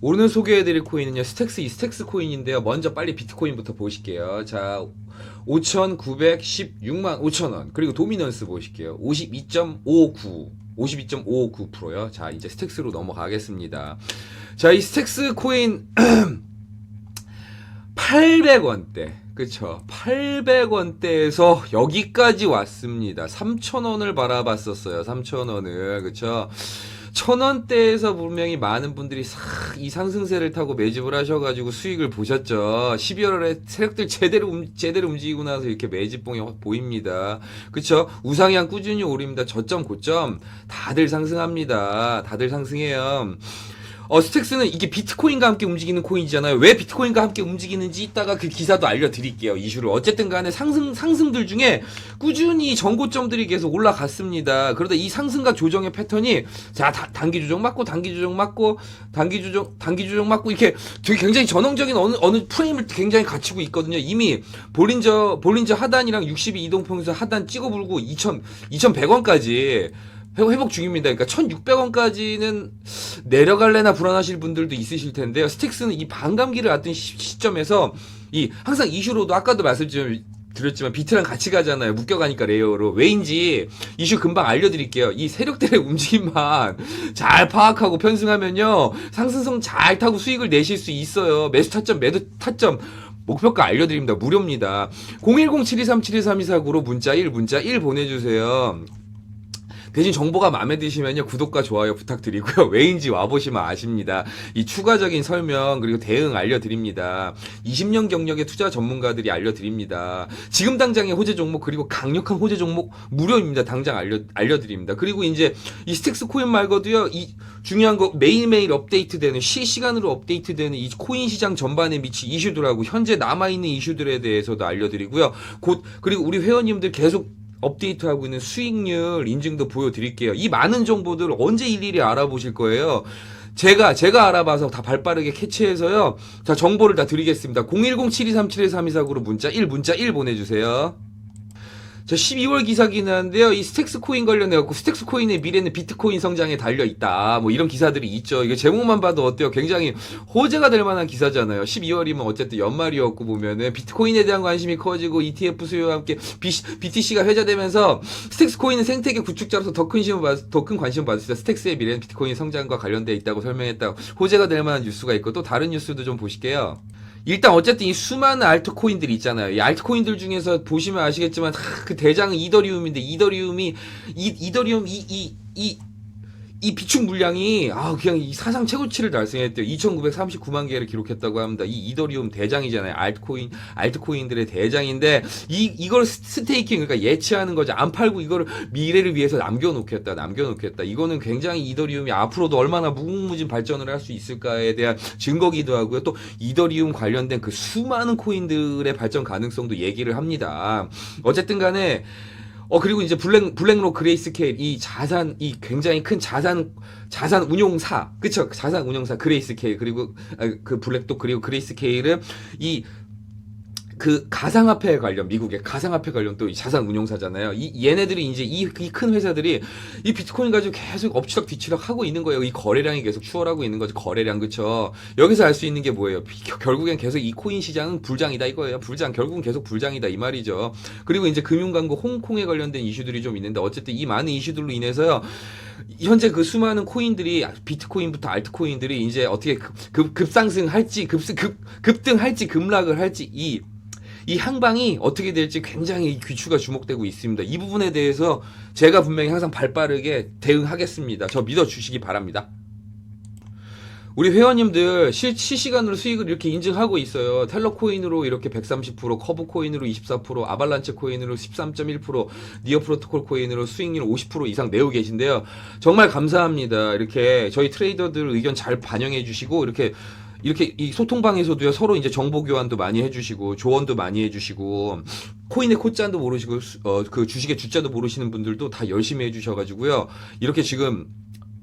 오늘 소개해드릴 코인은요 스택스 이스택스 코인인데요. 먼저 빨리 비트코인부터 보실게요. 자 5,916만 5천원. 그리고 도미넌스 보실게요. 52.59 52.559%요. 자 이제 스택스로 넘어가겠습니다. 자 이 스택스 코인 800원대. 그쵸? 800원대에서 여기까지 왔습니다. 3,000원을 바라봤었어요 3,000원을. 그쵸 천 원대에서 분명히 많은 분들이 싹이 상승세를 타고 매집을 하셔가지고 수익을 보셨죠. 12월에 세력들 제대로 움, 제대로 움직이고 나서 이렇게 매집봉이 확 보입니다. 그쵸? 우상향 꾸준히 오릅니다. 저점 고점 다들 상승합니다. 다들 상승해요. 어, 스택스는 이게 비트코인과 함께 움직이는 코인이잖아요. 왜 비트코인과 함께 움직이는지 이따가 그 기사도 알려드릴게요. 이슈를. 어쨌든 간에 상승, 상승들 중에 꾸준히 전고점들이 계속 올라갔습니다. 그러다 이 상승과 조정의 패턴이 자, 다- 단기 조정 맞고, 단기 조정 맞고, 단기 조정, 단기 조정 맞고, 이렇게 되게 굉장히 전형적인 어느, 어느 프레임을 굉장히 갖추고 있거든요. 이미 볼린저, 볼린저 하단이랑 62 이동평균선 하단 찍어 불고 2,000, 2,100원까지 회복 중입니다. 그러니까 1,600원까지는 내려갈래나 불안하실 분들도 있으실 텐데요. 스틱스는 이 반감기를 시- 시점에서 이 항상 이슈로도 아까도 말씀드렸지만 비트랑 같이 가잖아요. 묶여가니까 레이어로. 왜인지 이슈 금방 알려드릴게요. 이 세력들의 움직임만 잘 파악하고 편승하면요. 상승성 잘 타고 수익을 내실 수 있어요. 매수 타점, 매도 타점. 목표가 알려드립니다. 무료입니다. 010-7237-2324구로 문자 1, 문자 1 보내주세요. 대신 정보가 마음에 드시면요 구독과 좋아요 부탁드리고요. 왜인지 와보시면 아십니다. 이 추가적인 설명 그리고 대응 알려드립니다. 20년 경력의 투자 전문가들이 알려드립니다. 지금 당장의 호재 종목 그리고 강력한 호재 종목 무료입니다. 당장 알려, 알려드립니다. 그리고 이제 이 스택스 코인 말고도요 이 중요한 거 매일매일 업데이트되는 실시간으로 업데이트되는 이 코인 시장 전반에 미친 이슈들하고 현재 남아있는 이슈들에 대해서도 알려드리고요. 곧 그리고 우리 회원님들 계속 업데이트하고 있는 수익률 인증도 보여드릴게요. 이 많은 정보들 언제 일일이 알아보실 거예요. 제가 제가 알아봐서 다 발빠르게 캐치해서요. 자 정보를 다 드리겠습니다. 010-7237-324구로 문자 1 문자 1 보내주세요. 자 12월 기사기는 한데요. 이 스택스 코인 관련해 갖고 스택스 코인의 미래는 비트코인 성장에 달려 있다. 뭐 이런 기사들이 있죠. 이게 제목만 봐도 어때요? 굉장히 호재가 될 만한 기사잖아요. 12월이면 어쨌든 연말이었고 보면은 비트코인에 대한 관심이 커지고 ETF 수요와 함께 BTC가 회자되면서 스택스 코인은 생태계 구축자로서 더 큰 관심을 받, 더큰 관심을 받았어요. 스택스의 미래는 비트코인 성장과 관련돼 있다고 설명했다. 호재가 될 만한 뉴스가 있고 또 다른 뉴스도 좀 보실게요. 일단 어쨌든 이 수많은 알트코인들이 있잖아요. 이 알트코인들 중에서 보시면 아시겠지만 하, 그 대장은 이더리움인데 이더리움이 이 이더리움 이 이 이 이 비축 물량이 아 그냥 이 사상 최고치를 달성했대요. 2,939만 개를 기록했다고 합니다. 이 이더리움 대장이잖아요. 알트코인 알트코인들의 대장인데 이 이걸 스- 스테이킹 그러니까 예치하는 거죠. 안 팔고 이거를 미래를 위해서 남겨놓겠다. 남겨놓겠다. 이거는 굉장히 이더리움이 앞으로도 얼마나 무궁무진 발전을 할 수 있을까에 대한 증거기도 하고요. 또 이더리움 관련된 그 수많은 코인들의 발전 가능성도 얘기를 합니다. 어쨌든 간에 어 그리고 이제 블랙 블랙록 그레이스케일 이 자산 이 굉장히 큰 자산 자산 운용사. 그쵸? 자산 운용사 그레이스케일 그리고 아, 그 블랙독 그리고 그레이스케일은 이 그 가상화폐 관련 미국의 가상화폐 관련 또이 자산 운용사잖아요. 이 얘네들이 이제 이 큰 회사들이 이 비트코인 가지고 계속 엎치락 뒤치락 하고 있는 거예요. 이 거래량이 계속 추월하고 있는 거죠. 거래량 그쵸? 여기서 알 수 있는 게 뭐예요? 비- 결국엔 계속 이 코인 시장은 불장이다 이거예요. 불장 결국은 계속 불장이다 이 말이죠. 그리고 이제 금융광고 홍콩에 관련된 이슈들이 좀 있는데 어쨌든 이 많은 이슈들로 인해서요. 현재 그 수많은 코인들이 비트코인부터 알트코인들이 이제 어떻게 급, 급, 급상승할지 급, 급, 급등할지 급락을 할지 이 이 항방이 어떻게 될지 굉장히 귀추가 주목되고 있습니다. 이 부분에 대해서 제가 분명히 항상 발빠르게 대응하겠습니다. 저 믿어주시기 바랍니다. 우리 회원님들 실, 실시간으로 수익을 이렇게 인증하고 있어요. 텔러 코인으로 이렇게 130%, 커브 코인으로 24%, 아발란체 코인으로 13.1%, 니어 프로토콜 코인으로 수익률 50% 이상 내고 계신데요. 정말 감사합니다. 이렇게 저희 트레이더들 의견 잘 반영해 주시고 이렇게 이렇게 이 소통방에서도요 서로 이제 정보 교환도 많이 해주시고 조언도 많이 해주시고 코인의 코자도 모르시고 어 그 주식의 주자도 모르시는 분들도 다 열심히 해주셔가지고요 이렇게 지금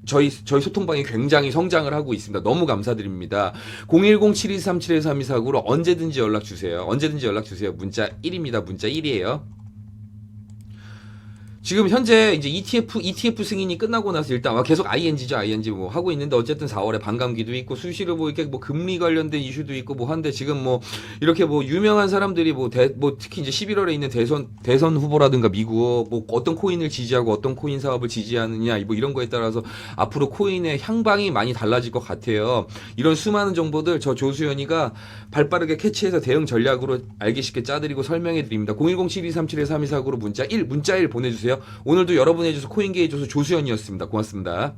저희 저희 소통방이 굉장히 성장을 하고 있습니다. 너무 감사드립니다. 010-7237-3249로 언제든지 연락 주세요. 언제든지 연락 주세요. 문자 1입니다. 문자 1이에요. 지금 현재 이제 ETF ETF 승인이 끝나고 나서 일단 아, 계속 ING죠 ING 뭐 하고 있는데 어쨌든 4월에 반감기도 있고 수시로 뭐 이렇게 뭐 금리 관련된 이슈도 있고 뭐 한데 지금 뭐 이렇게 뭐 유명한 사람들이 뭐대뭐 특히 이제 11월에 있는 대선 대선 후보라든가 미국 뭐 어떤 코인을 지지하고 어떤 코인 사업을 지지하느냐 뭐 이런 거에 따라서 앞으로 코인의 향방이 많이 달라질 것 같아요. 이런 수많은 정보들 저 조수연이가 발빠르게 캐치해서 대응 전략으로 알기 쉽게 짜드리고 설명해 드립니다. 010-7237-3249로 문자 1 문자 1 보내주세요. 오늘도 여러분이 해줘서 코인계에 줘서 조수연이었습니다. 고맙습니다.